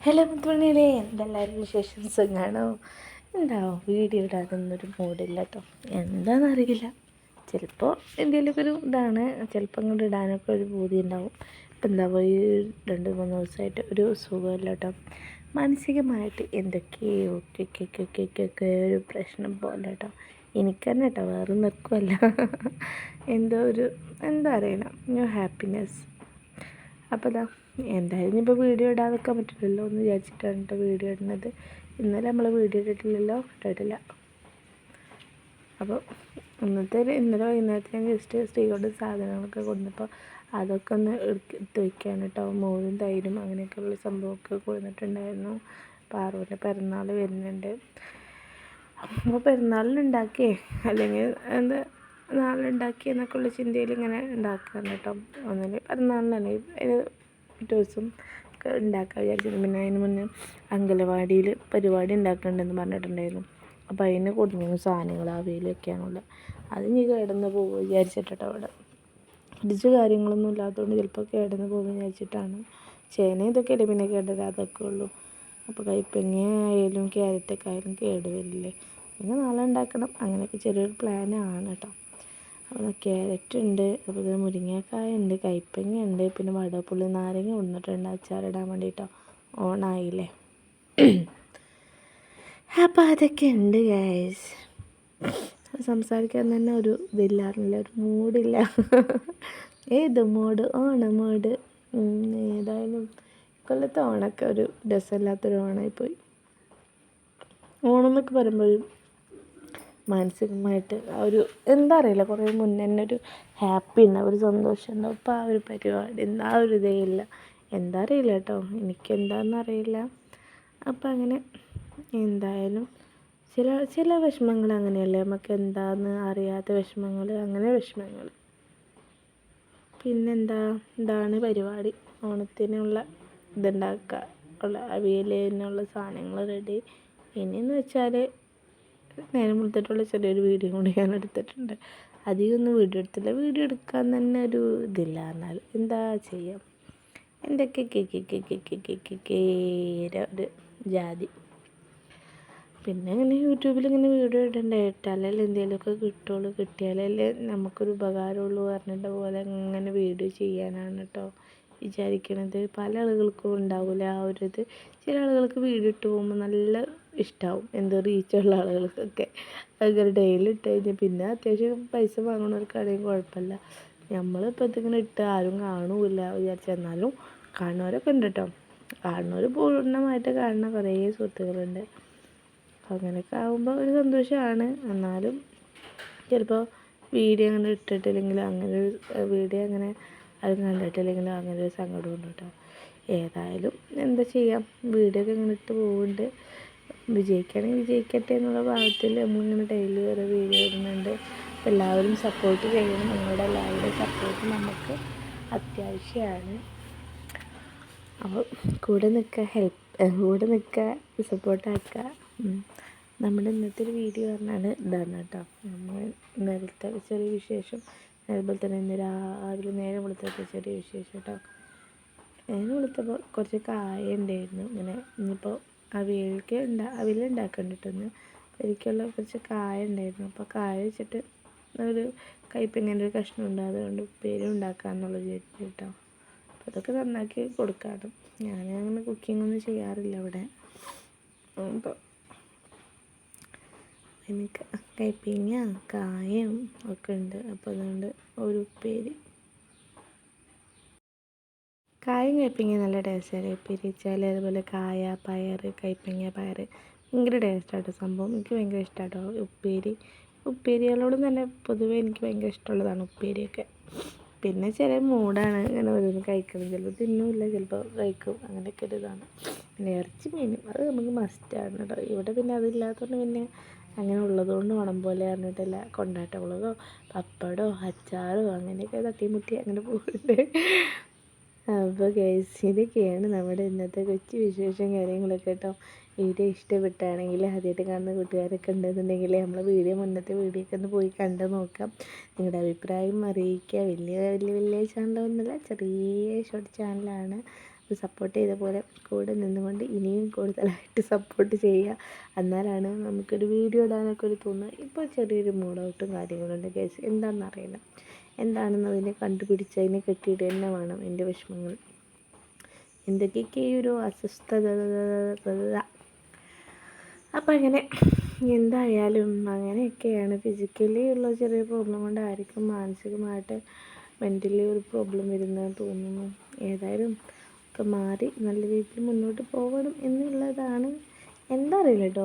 Hello മുത്തുമണിയിലെ എന്തെല്ലാവരും വിശേഷം? സുഖമാണോ എന്താവും വീഡിയോ ഇടാതൊന്നൊരു മൂഡില്ല കേട്ടോ എന്താണെന്നറിയില്ല ചിലപ്പോൾ എന്തെങ്കിലുമൊക്കെ ഒരു ഇതാണ്. ചിലപ്പോൾ അങ്ങോട്ട് ഇടാനൊക്കെ ഒരു ബോധി ഉണ്ടാവും ഇപ്പം എന്താ ഈ രണ്ട് മൂന്ന് ദിവസമായിട്ട് ഒരു സുഖമില്ല കേട്ടോ മാനസികമായിട്ട് എന്തൊക്കെയോ ഒക്കെ ഒരു പ്രശ്നം പോലെ കേട്ടോ എനിക്ക് തന്നെ കേട്ടോ വേറെ നിൽക്കുമല്ല എന്തോ ഒരു എന്താ അറിയണം ന്യൂ ഹാപ്പിനെസ് അപ്പോൾ ഇതാ എന്തായാലും ഇപ്പോൾ വീഡിയോ ഇടാതൊക്കെ പറ്റില്ലല്ലോ എന്ന് വിചാരിച്ചിട്ടാണ് കേട്ടോ വീഡിയോ ഇടുന്നത്. ഇന്നലെ നമ്മൾ വീഡിയോ ഇട്ടിട്ടില്ലല്ലോ ഇട്ടിട്ടില്ല. അപ്പോൾ ഇന്നത്തെ ഇന്നലെ വൈകുന്നേരത്തെ ഞാൻ ജസ്റ്റ് സ്ത്രീകളുടെ സാധനങ്ങളൊക്കെ കൊണ്ടപ്പോൾ അതൊക്കെ ഒന്ന് എടുത്ത് വയ്ക്കുകയാണ് കേട്ടോ മോരും തൈരും അങ്ങനെയൊക്കെയുള്ള സംഭവമൊക്കെ കൊടുത്തിട്ടുണ്ടായിരുന്നു പാറുവിന്റെ പിറന്നാൾ വരുന്നുണ്ട്. അപ്പോൾ പെരുന്നാളിനുണ്ടാക്കിയേ അല്ലെങ്കിൽ എന്താ നാളുണ്ടാക്കി എന്നൊക്കെയുള്ള ചിന്തയിൽ ഇങ്ങനെ ഉണ്ടാക്കുകയാണ് കേട്ടോ ഒന്നിന് പിറന്നാളിനല്ലേ പിറ്റേ ദിവസം ഉണ്ടാക്കാൻ വിചാരിച്ചത് പിന്നെ അതിന് മുന്നേ അങ്കലവാടിയിൽ പരിപാടി ഉണ്ടാക്കുന്നുണ്ടെന്ന് പറഞ്ഞിട്ടുണ്ടായിരുന്നു. അപ്പോൾ അതിന് കൊടുക്കുന്ന സാധനങ്ങൾ അവയിലൊക്കെയാണുള്ളത് അത് ഇനി കിടന്ന് പോകുമോ വിചാരിച്ചിട്ടോ അവിടെ. ഫ്രിഡ്ജ് കാര്യങ്ങളൊന്നും ഇല്ലാത്തതുകൊണ്ട് ചിലപ്പോൾ കിടന്ന് പോകുമെന്ന് വിചാരിച്ചിട്ടാണ്. ചേന ഇതൊക്കെ അല്ലേ പിന്നെ കേടരാതൊക്കെ ഉള്ളൂ. അപ്പോൾ കൈപ്പങ്ങ ക്യാരറ്റൊക്കെ ആയാലും കേട് വരില്ലേ. പിന്നെ നാളെ ഉണ്ടാക്കണം. അങ്ങനെയൊക്കെ ചെറിയൊരു പ്ലാനാണ് കേട്ടോ. ക്യാരറ്റ് ഉണ്ട് അതുപോലെ മുരിങ്ങക്കായ ഉണ്ട് കൈപ്പങ്ങ ഉണ്ട് പിന്നെ വടപ്പുള്ളി നാരങ്ങ കൊണ്ടിട്ടുണ്ട് അച്ചാറിടാൻ വേണ്ടിയിട്ടോ ഓണായില്ലേ? അപ്പോൾ അതൊക്കെ ഉണ്ട് ഗൈസ് സംസാരിക്കാൻ തന്നെ ഒരു ഇതില്ലാറില്ല ഒരു മൂഡില്ല. ഏത് മൂഡ്? ഓണ മൂഡ്. ഏതായാലും കൊല്ലത്തെ ഓണമൊക്കെ ഒരു രസമില്ലാത്തൊരു ഓണമായിപ്പോയി ഓണം എന്നൊക്കെ പറയുമ്പോൾ മാനസികമായിട്ട് ഒരു എന്താ അറിയില്ല കുറേ മുന്നേ തന്നെ ഒരു ഹാപ്പി ഉണ്ടാവും ഒരു സന്തോഷം ഉണ്ടാവും ഇപ്പോൾ ആ ഒരു പരിപാടി ആ ഒരു ഇതേ ഇല്ല. എന്താ അറിയില്ല കേട്ടോ അറിയില്ല. അപ്പം അങ്ങനെ എന്തായാലും ചില ചില വിഷമങ്ങൾ അങ്ങനെയല്ലേ? നമുക്ക് എന്താന്ന് അറിയാത്ത വിഷമങ്ങൾ അങ്ങനെ വിഷമങ്ങൾ. പിന്നെന്താ? ഇതാണ് പരിപാടി. ഓണത്തിനുള്ള ഇതുണ്ടാക്കുക ഉള്ള അവിയലിനുള്ള സാധനങ്ങൾ റെഡി ഇനിയെന്ന് വെച്ചാൽ നേരം വെളുത്തിട്ടുള്ള ചെറിയൊരു വീഡിയോ കൂടി ഞാൻ എടുത്തിട്ടുണ്ട്. അധികമൊന്നും വീഡിയോ എടുത്തില്ല. വീഡിയോ എടുക്കാൻ തന്നെ ഒരു ഇതില്ല. എന്നാൽ എന്താ ചെയ്യാം? എന്റെ കേര ഒരു ജാതി. പിന്നെ ഇങ്ങനെ യൂട്യൂബിൽ ഇങ്ങനെ വീഡിയോ ഇടണ്ടേ? ഇട്ടാലല്ലേ എന്തെങ്കിലുമൊക്കെ കിട്ടുള്ളൂ. കിട്ടിയാലല്ലേ നമുക്കൊരു ഉപകാരമുള്ളൂ പറഞ്ഞിട്ട് പോലെ ഇങ്ങനെ വീഡിയോ ചെയ്യാനാണ് കേട്ടോ വിചാരിക്കണത്. പല ആളുകൾക്കും ഉണ്ടാവില്ല ആ ഒരു ഇത്. ചില ആളുകൾക്ക് വീഡിയോ ഇട്ട് പോകുമ്പോൾ നല്ല ഇഷ്ടമാവും എന്ത് റീച്ചുള്ള ആളുകൾക്കൊക്കെ. അങ്ങനെ ഡെയിലി ഇട്ട് കഴിഞ്ഞാൽ പിന്നെ അത്യാവശ്യം പൈസ വാങ്ങണവർക്കാണെങ്കിൽ കുഴപ്പമില്ല. നമ്മളിപ്പോൾ ഇതിങ്ങനെ ഇട്ട് ആരും കാണൂല വിചാരിച്ചാൽ എന്നാലും കാണുന്നവരൊക്കെ ഉണ്ട് കേട്ടോ കാണുന്നവർ പൂർണമായിട്ട് കാണുന്ന കുറേ സുഹൃത്തുക്കളുണ്ട്. അങ്ങനെയൊക്കെ ആകുമ്പോൾ ഒരു സന്തോഷമാണ് എന്നാലും ചിലപ്പോൾ വീഡിയോ അങ്ങനെ ഇട്ടിട്ടില്ലെങ്കിൽ അങ്ങനെ ഒരു വീഡിയോ അങ്ങനെ ആരും കണ്ടിട്ടില്ലെങ്കിൽ അങ്ങനെ ഒരു സങ്കടം ഉണ്ട് കേട്ടോ. ഏതായാലും എന്താ ചെയ്യാം? വീഡിയോ ഒക്കെ ഇങ്ങനെ ഇട്ട് പോകുന്നുണ്ട് വിജയിക്കുകയാണെങ്കിൽ വിജയിക്കട്ടെ എന്നുള്ള ഭാഗത്തിൽ നമ്മളിങ്ങനെ ഡെയിലി ഓരോ വീഡിയോ ഇടുന്നുണ്ട്. അപ്പോൾ എല്ലാവരും സപ്പോർട്ട് ചെയ്യണം. നിങ്ങളുടെ എല്ലാവരുടെയും സപ്പോർട്ട് നമുക്ക് അത്യാവശ്യമാണ്. അപ്പോൾ കൂടെ നിൽക്കുക ഹെൽപ്പ് കൂടെ നിൽക്കുക സപ്പോർട്ടാക്കുക നമ്മുടെ ഇന്നത്തെ ഒരു വീഡിയോ പറഞ്ഞാൽ ഇതാണ് കേട്ടോ. നമ്മൾ നേരത്തെ ചെറിയ വിശേഷം. അതുപോലെ തന്നെ ഇന്ന് രാവിലെ നേരെ വെളുത്തപ്പോൾ ചെറിയ വിശേഷം കേട്ടോ. നേരെ വെളുത്തപ്പോൾ കുറച്ച് കായ ഉണ്ടായിരുന്നു. ഇങ്ങനെ ഇനിയിപ്പോൾ അവിയൽക്ക് ഉണ്ടാ അവിയൽ ഉണ്ടാക്കണ്ടിട്ടൊന്ന് എനിക്കുള്ള കുറച്ച് കായ ഉണ്ടായിരുന്നു. അപ്പോൾ കായ വെച്ചിട്ട് ഒരു കയ്പിങ്ങനെ ഒരു കഷ്ണം ഉണ്ട്. അതുകൊണ്ട് ഉപ്പേരി ഉണ്ടാക്കാമെന്നുള്ള വിചാരിച്ചു കേട്ടോ. അപ്പോൾ അതൊക്കെ നന്നാക്കി കൊടുക്കാറും ഞാൻ അങ്ങനെ കുക്കിംഗ് ഒന്നും ചെയ്യാറില്ല ഇവിടെ. അപ്പോൾ എനിക്ക് കയ്പിങ്ങ കായം ഒക്കെ ഉണ്ട്. അപ്പോൾ അതുകൊണ്ട് ഒരു ഉപ്പേരി. കായം കയ്പിങ്ങ നല്ല ടേസ്റ്റാണ് ഉപ്പേരി വെച്ചാൽ അതുപോലെ കായ പയർ കയ്പിങ്ങ പയർ ഭയങ്കര ടേസ്റ്റാട്ടോ സംഭവം. എനിക്ക് ഭയങ്കര ഇഷ്ടമാട്ടോ ഉപ്പേരി. ഉപ്പേരികളോടും തന്നെ പൊതുവേ എനിക്ക് ഭയങ്കര ഇഷ്ടമുള്ളതാണ് ഉപ്പേരിയൊക്കെ. പിന്നെ ചില മൂടാണ്. ഇങ്ങനെ ഓരോന്ന് കഴിക്കുന്നത് ചിലപ്പോൾ തിന്നില്ല ചിലപ്പോൾ കഴിക്കും. അങ്ങനെയൊക്കെ ഒരു ഇതാണ്. പിന്നെ ഇറച്ചി മീനും അത് നമുക്ക് മസ്റ്റാണ് കേട്ടോ. ഇവിടെ പിന്നെ അതില്ലാത്തതുകൊണ്ട് പിന്നെ അങ്ങനെ ഉള്ളതുകൊണ്ട് ഓണം പോലെ പറഞ്ഞിട്ടില്ല. കൊണ്ടാട്ടമുളകോ പപ്പടോ അച്ചാറോ അങ്ങനെയൊക്കെ തട്ടിമുട്ടി അങ്ങനെ പോകുന്നുണ്ട് അപ്പോൾ ഗൈസ് ഇതൊക്കെയാണ് നമ്മുടെ ഇന്നത്തെ കൊച്ചു വിശേഷം കാര്യങ്ങളൊക്കെ കേട്ടോ. വീഡിയോ ഇഷ്ടപ്പെട്ടാണെങ്കിൽ ആദ്യമായിട്ട് കാണുന്ന കൂട്ടുകാരൊക്കെ ഉണ്ടെന്നുണ്ടെങ്കിൽ നമ്മളെ വീഡിയോ മുന്നത്തെ വീഡിയോ ഒക്കെ ഒന്ന് പോയി കണ്ടു നോക്കാം. നിങ്ങളുടെ അഭിപ്രായം അറിയിക്കുക. വലിയ വലിയ വലിയ ചാനലൊന്നുമില്ല ചെറിയ ഷോർട്ട് ചാനലാണ് സപ്പോർട്ട് ചെയ്ത പോലെ കൂടെ നിന്നുകൊണ്ട് ഇനിയും കൂടുതലായിട്ട് സപ്പോർട്ട് ചെയ്യുക. എന്നാലാണ് നമുക്കൊരു വീഡിയോ ഇടാനൊക്കെ ഒരു തോന്നുക ഇപ്പോൾ ചെറിയൊരു കാര്യങ്ങളും കാര്യങ്ങളുണ്ട് ഗൈസ് എന്താണെന്ന് അറിയില്ല എന്താണെന്ന് അതിനെ കണ്ടുപിടിച്ച് അതിനെ കെട്ടിയിട്ട് തന്നെ വേണം എന്റെ വിഷമങ്ങൾ. എന്തൊക്കെയൊക്കെ ഈ ഒരു അസ്വസ്ഥത അപ്പം അങ്ങനെ എന്തായാലും അങ്ങനെയൊക്കെയാണ്. ഫിസിക്കലി ഉള്ള ചെറിയ പ്രോബ്ലം കൊണ്ടായിരിക്കും മാനസികമായിട്ട് മെന്റലി ഒരു പ്രോബ്ലം വരുന്നതെന്ന് തോന്നുന്നു. ഏതായാലും ഒക്കെ മാറി നല്ല രീതിയിൽ മുന്നോട്ട് പോകണം എന്നുള്ളതാണ് എന്താ അറിയില്ല കേട്ടോ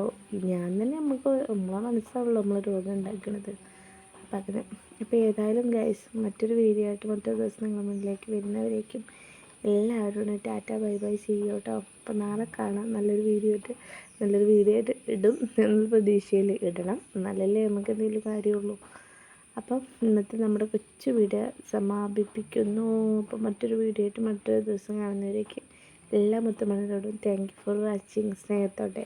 ഞാൻ തന്നെ നമുക്ക് നമ്മളെ മനസ്സാവുള്ളൂ നമ്മൾ രോഗം ഉണ്ടാക്കുന്നത് അപ്പം അതിന് അപ്പോൾ ഏതായാലും ഗൈസ് മറ്റൊരു വീഡിയോ ആയിട്ട് മറ്റൊരു ദിവസം നിങ്ങളുടെ മുന്നിലേക്ക് വരുന്നവരേക്കും എല്ലാവരോടും ടാറ്റ ബൈ ബൈ ചെയ്യും കേട്ടോ നാളെ കാണാം. നല്ലൊരു വീഡിയോ ആയിട്ട് നല്ലൊരു വീഡിയോ ആയിട്ട് ഇടും എന്നുള്ള പ്രതീക്ഷയിൽ ഇടണം. എന്നാലല്ലേ നമുക്ക് എന്തെങ്കിലും കാര്യമുള്ളൂ. അപ്പം ഇന്നത്തെ നമ്മുടെ കൊച്ചു വീഡിയോ സമാപിപ്പിക്കുന്നു. അപ്പോൾ മറ്റൊരു വീഡിയോ ആയിട്ട് മറ്റൊരു ദിവസം കാണുന്നവരേക്ക് എല്ലാ മുത്തമ്മനോടും താങ്ക് യു ഫോർ വാച്ചിങ് സ്നേഹത്തോടെ.